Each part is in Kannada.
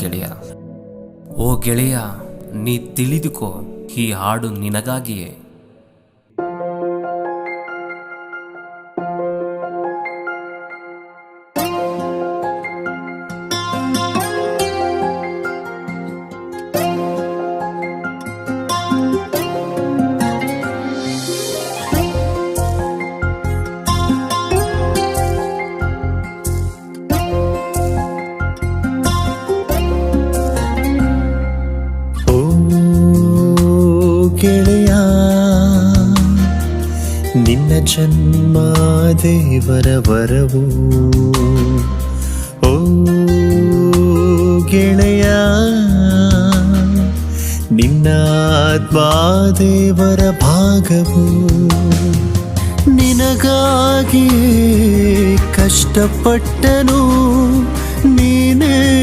ಗೆಳೆಯ. ಓ ಗೆಳೆಯ ನೀ ತಿಳಿದುಕೋ ಈ ಹಾಡು ನಿನಗಾಗಿಯೇ. ಗೆಳೆಯ ನಿನ್ನ ಜನ್ಮ ದೇವರ ವರವು. ಓ ಗೆಳೆಯ ನಿನ್ನ ಆತ್ಮ ದೇವರ ಭಾಗವು. ನಿನಗಾಗಿ ಕಷ್ಟಪಟ್ಟನು. ನೀನೇ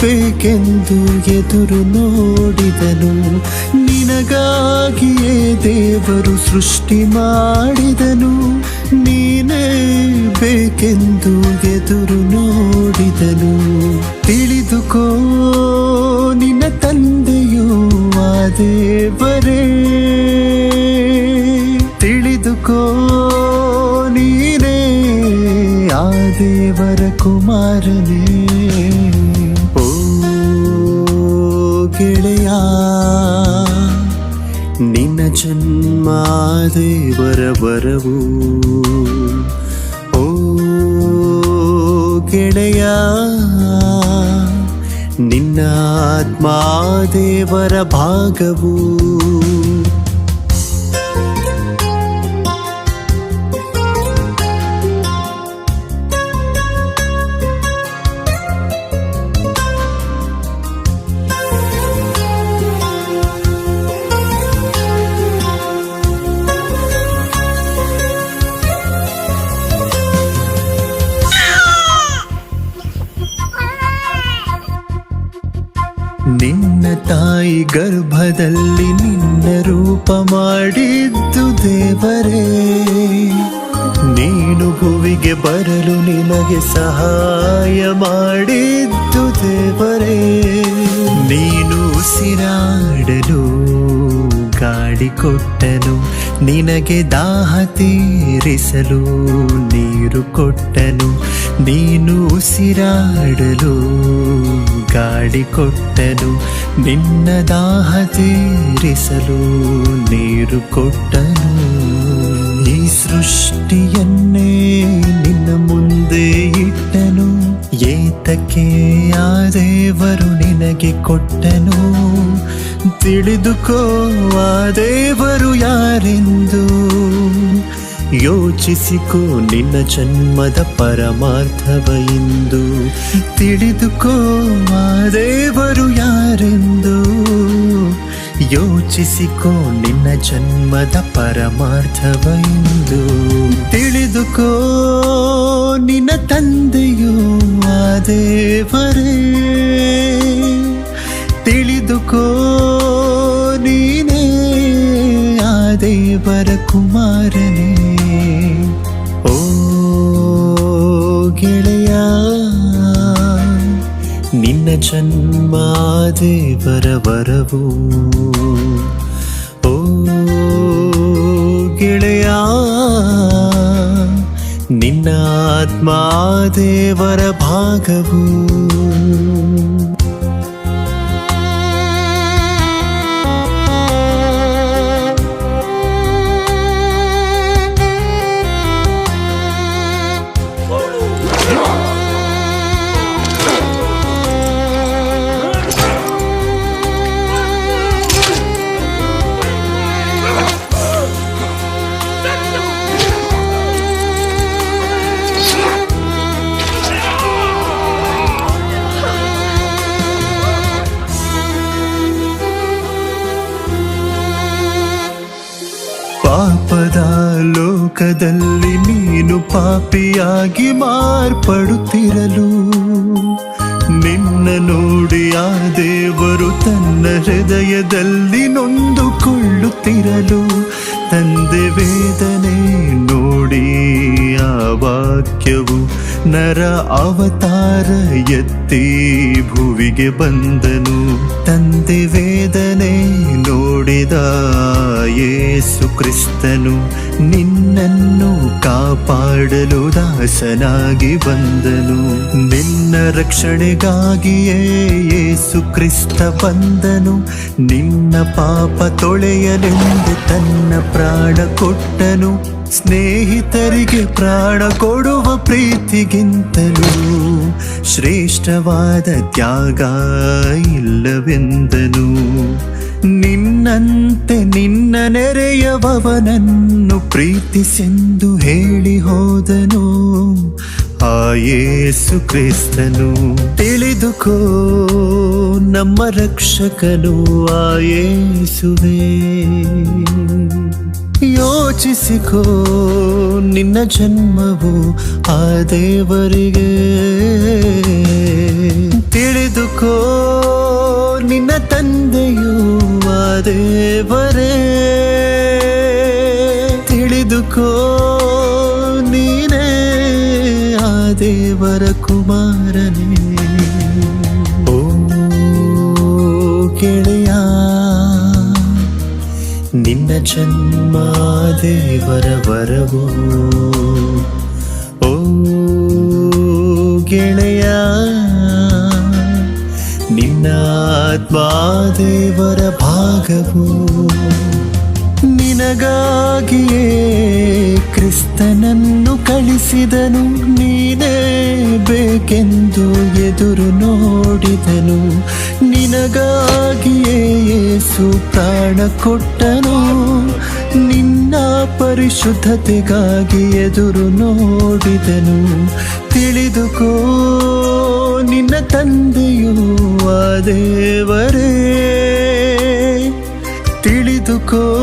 ಬೇಕೆಂದು ಎದುರು ನೋಡಿದನು. ನಿನಗಾಗಿಯೇ ದೇವರು ಸೃಷ್ಟಿ ಮಾಡಿದನು. ನೀನೇ ಬೇಕೆಂದು ಎದುರು ನೋಡಿದನು. ತಿಳಿದುಕೋ, ನಿನ್ನ ತಂದೆಯೂ ಆ ದೇವರೇ. ತಿಳಿದುಕೋ. ಆ ದೇವರ ಕುಮಾರನೇ, ಓ ಗೆಳೆಯ, ನಿನ್ನ ಜನ್ಮ ದೇವರ ವರವು, ಓ ಗೆಳೆಯ, ನಿನ್ನ ಆತ್ಮ ದೇವರ ಭಾಗವು ಗರ್ಭದಲ್ಲಿ ನಿನ್ನ ರೂಪ ಮಾಡಿದ್ದು ದೇವರೇ. ನೀನು ಭುವಿಗೆ ಬರಲು ನಿನಗೆ ಸಹಾಯ ಮಾಡಿದ್ದು ದೇವರೇ. ನೀನು ಉಸಿರಾಡಲು, ಗಾಡಿ ಕೊಟ್ಟನು ನಿನಗೆ ದಾಹ ತೀರಿಸಲು ನೀರು ಕೊಟ್ಟನು, ನೀನು ಉಸಿರಾಡಲು ಗಾಡಿ ಕೊಟ್ಟನು, ನಿನ್ನ ದಾಹ ತೀರಿಸಲು ನೀರು ಕೊಟ್ಟನು. ಈ ಸೃಷ್ಟಿಯನ್ನೇ ನಿನ್ನ ಮುಂದೆ ಇಟ್ಟನು. ಏತಕ್ಕೆ ಆ ದೇವರು ನಿನಗೆ ಕೊಟ್ಟನು. ತಿಳಿದುಕೋ ಆ ದೇವರು ಯಾರೆಂದು. ಯೋಚಿಸಿಕೋ ನಿನ್ನ ಜನ್ಮದ ಪರಮಾರ್ಥವ ಎಂದು. ತಿಳಿದುಕೋ ಆ ದೇವರು ಯಾರೆಂದು. ಯೋಚಿಸಿಕೋ ನಿನ್ನ ಜನ್ಮದ ಪರಮಾರ್ಥವ ಎಂದು. ತಿಳಿದುಕೋ ನಿನ್ನ ತಂದೆಯೋ ದೇವರೇ ತಿಳಿದುಕೋ ನೀನೇ ಆ ದೇವರ ಕುಮಾರನೇ. ಓ ಗೆಳೆಯ ನಿನ್ನ ಜನ್ಮ ದೇವರ ವರವು. ಓ ಗೆಳೆಯ ನಿನ್ನ ಆತ್ಮ ದೇವರ ಭಾಗವು ಲೋಕದಲ್ಲಿ ನೀನು ಪಾಪಿಯಾಗಿ ಮಾರ್ಪಡುತ್ತಿರಲು. ನಿನ್ನ ನೋಡಿ ಆ ದೇವರು ತನ್ನ ಹೃದಯದಲ್ಲಿ ನೊಂದುಕೊಳ್ಳುತ್ತಿರಲು. ತಂದೆ ವೇದನೆ ನೋಡಿ ಆ ವಾಕ್ಯವು ನರ ಅವತಾರ ಎತ್ತಿ ಭುವಿಗೆ ಬಂದನು. ತಂದೆ ವೇದನೆ ನೋಡಿದ ಯೇಸು ಕ್ರಿಸ್ತನು ನಿನ್ನನ್ನು ಕಾಪಾಡಲು ದಾಸನಾಗಿ ಬಂದನು. ನಿನ್ನ ರಕ್ಷಣೆಗಾಗಿಯೇ ಯೇಸು ಕ್ರಿಸ್ತ ಬಂದನು. ನಿನ್ನ ಪಾಪ ತೊಳೆಯಲೆಂದು ತನ್ನ ಪ್ರಾಣ ಕೊಟ್ಟನು. ಸ್ನೇಹಿತರಿಗೆ ಪ್ರಾಣ ಕೊಡುವ ಪ್ರೀತಿಗಿಂತಲೂ ಶ್ರೇಷ್ಠವಾದ ತ್ಯಾಗ ಇಲ್ಲವೆಂದನು. ನಿನ್ನಂತೆ ನಿನ್ನ ನೆರೆಯವವನನ್ನು ಪ್ರೀತಿಸೆಂದು ಹೇಳಿ ಹೋದನು. ಆಯೇಸು ಯೇಸು ಕ್ರಿಸ್ತನು ತಿಳಿದುಕೋ, ನಮ್ಮ ರಕ್ಷಕನು ಆಯೇಸುವೆ ಯೇಸುವೇ. ಯೋಚಿಸಿಕೋ, ನಿನ್ನ ಜನ್ಮವು ಆ ದೇವರಿಗೆ. ತಿಳಿದುಕೋ, ನಿನ್ನ ದೇವರೇ ತಿಳಿದುಕೋ ನೀನೇ ಆ ದೇವರ ಕುಮಾರನೇ. ಓ ಗೆಳೆಯ ನಿನ್ನ ಜನ್ಮ ದೇವರ ವರವು? ಓ ಗೆಳೆಯ ನಿನ್ನ ಆತ್ಮ ದೇವರ ಭಾಗವು ನಿನಗಾಗಿಯೇ ಕ್ರಿಸ್ತನನ್ನು ಕಳಿಸಿದನು, ನೀನೇ ಬೇಕೆಂದು ಎದುರು ನೋಡಿದನು. ನಿನಗಾಗಿಯೇ ಯೇಸು ಪ್ರಾಣ ಕೊಟ್ಟನು, ನಿನ್ನ ಪರಿಶುದ್ಧತೆಗಾಗಿ ಎದುರು ನೋಡಿದನು. ತಿಳಿದುಕೋ. ನಿನ್ನ ತಂದೆಯೂ ಆ ದೇವರೇ. ತಿಳಿದುಕೋ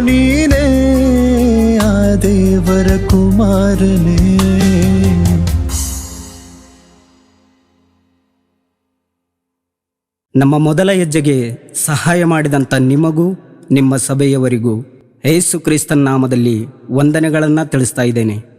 ನೀನೇ ಆ ದೇವರ ಕುಮಾರನೇ. ನಮ್ಮ ಮೊದಲ ಹೆಜ್ಜೆಗೆ ಸಹಾಯ ಮಾಡಿದಂಥ ನಿಮಗೂ, ನಿಮ್ಮ ಸಭೆಯವರಿಗೂ ಯೇಸು ಕ್ರಿಸ್ತನ್ ನಾಮದಲ್ಲಿ ವಂದನೆಗಳನ್ನು ತಿಳಿಸ್ತಾ ಇದ್ದೇನೆ.